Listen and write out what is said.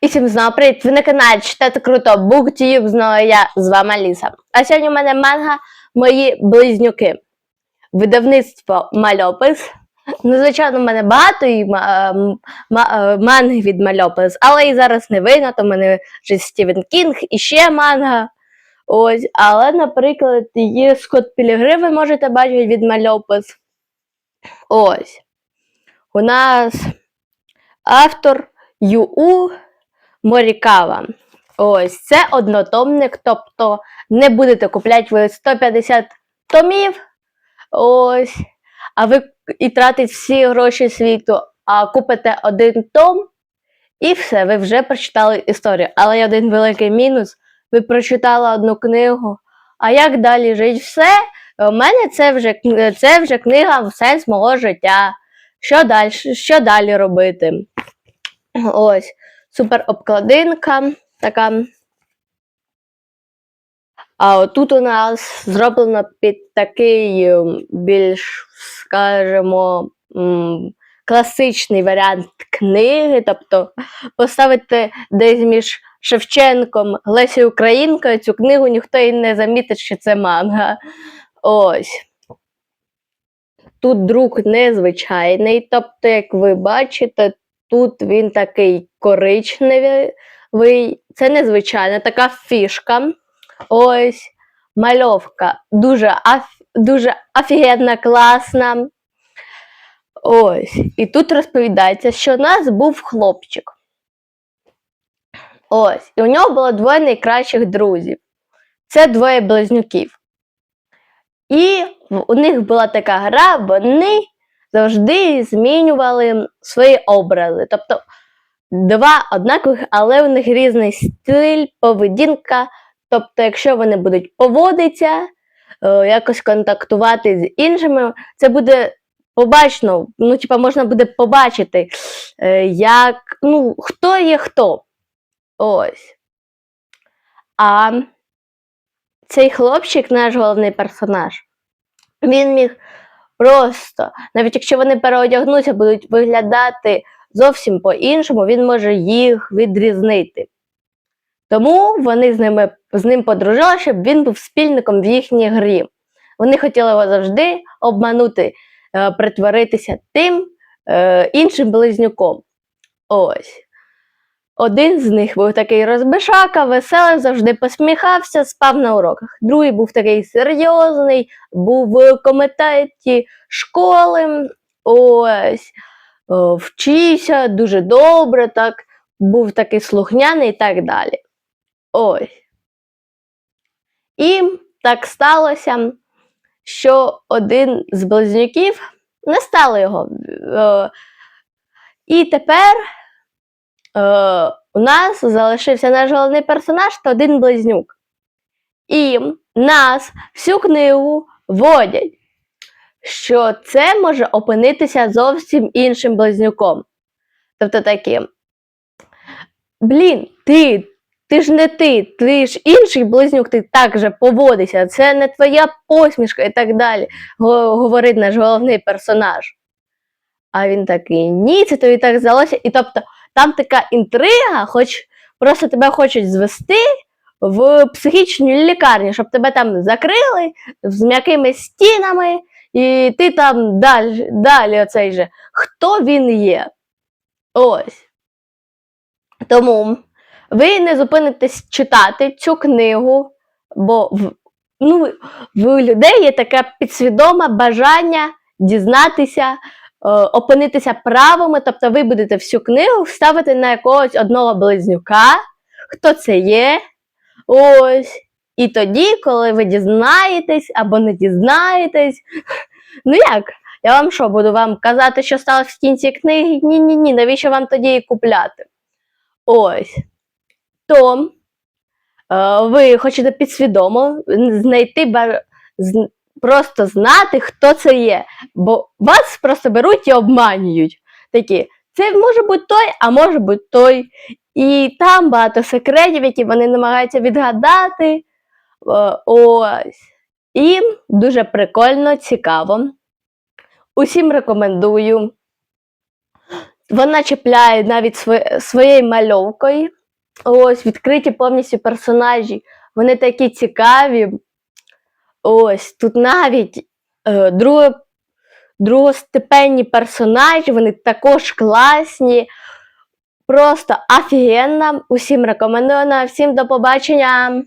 І всім знову привіт! Ви на каналі Читати Круто BookTube, знову я з вами Аліса. А сьогодні у мене манга Мої близнюки. Видавництво Мальопис. Ну, звичайно, в мене багато і е, манги від Мальопис, але і зараз не видно, то в мене вже Стівен Кінг і ще манга. Ось, але, наприклад, є Скотт Пілігрим, ви можете бачити від Мальопис. Ось. У нас автор Ю.У. Морікава. Ось це однотомник, тобто не будете купляти ви 150 томів. Ось. А ви і тратить всі гроші світу, а купите один том, і все, ви вже прочитали історію. Але є один великий мінус: ви прочитали одну книгу. А як далі жити все? У мене це вже, це вже книга в сенс мого життя. Що далі, що далі робити? Ось супер обкладинка така. А отут у нас зроблено під такий ем, більш, скажімо, класичний варіант книги, тобто поставити десь між Шевченком, Лесі Українкою цю книгу ніхто і не замітить, що це манга. Ось. Тут друк незвичайний, тобто, як ви бачите, тут він такий коричневий. Це незвичайна така фішка. Ось мальовка. Дуже, аф... дуже офігенна, класна. Ось. І тут розповідається, що у нас був хлопчик. Ось. І у нього було двоє найкращих друзів. Це двоє близнюків. І у них була така гра, вони завжди змінювали свої образи. Тобто два однакових, але у них різний стиль, поведінка. Тобто, якщо вони будуть поводитися, е, якось контактувати з іншими, це буде побачно. Ну, типа, можна буде побачити, е, як, ну, хто є хто. Ось. А цей хлопчик, наш головний персонаж, він міг просто, навіть якщо вони переодягнуться, будуть виглядати зовсім по-іншому, він може їх відрізнити. Тому вони з, ними, з ним подружилися, щоб він був спільником в їхній грі. Вони хотіли його завжди обманути, е, притворитися тим е, іншим близнюком. Ось. Один з них був такий розбишака, веселий, завжди посміхався, спав на уроках. Другий був такий серйозний, був в комітеті школи. Ось. Вчився дуже добре, так, був такий слухняний і так далі. Ось. І так сталося, що один з близнюків не стало його. Е, І тепер у нас залишився наш головний персонаж та один близнюк. І нас всю книгу водять, що це може опинитися зовсім іншим близнюком. Тобто таким. Блін, ти, ти ж не ти, ти ж інший близнюк, ти так же поводишся, це не твоя посмішка і так далі, говорить наш головний персонаж. А він такий, ні, це тобі так здалося. І тобто там така інтрига, хоч просто тебе хочуть звести в психічну лікарню, щоб тебе там закрили з м'якими стінами, і ти там далі, далі оцей же, хто він є. Ось. Тому ви не зупинитесь читати цю книгу, бо в, ну, в людей є таке підсвідоме бажання дізнатися, опинитися правими, тобто ви будете всю книгу ставити на якогось одного близнюка, хто це є. Ось. І тоді, коли ви дізнаєтесь або не дізнаєтесь, ну як? Я вам що, буду вам казати, що сталося в кінці книги? Ні-ні ні, навіщо вам тоді її купляти? Ось. То е, ви хочете підсвідомо знайти просто знати, хто це є. Бо вас просто беруть і обманюють. Такі, це може бути той, а може бути той. І там багато секретів, які вони намагаються відгадати. Е, ось. І дуже прикольно, цікаво. Усім рекомендую. Вона чіпляє навіть своє, своєю мальовкою. Ось, відкриті повністю персонажі. Вони такі цікаві. Ось, тут навіть е, друге, другостепенні персонажі, вони також класні. Просто офігенна. Усім рекомендую. Всім до побачення!